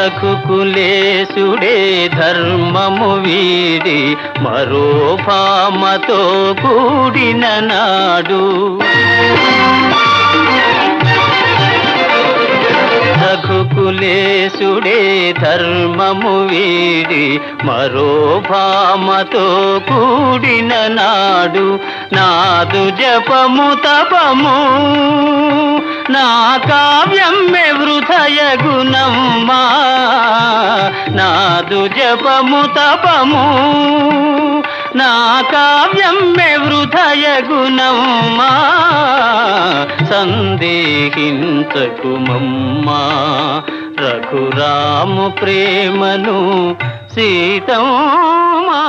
రఘుకులేశుడే ధర్మము వీడి మరో భామతో కూడిన నాడు. రఘుకులేశుడే ధర్మము వీడి మరో భామతో కూడిన నాడు. నాదు జపము తపము నా కావ్యం వృధయ గుణము నాదు జపము తపము నా కావ్యం మే వృధయ గుణమ్మా సందేహించకుమమ్మా రఘురాము ప్రేమను సీతమ్మా.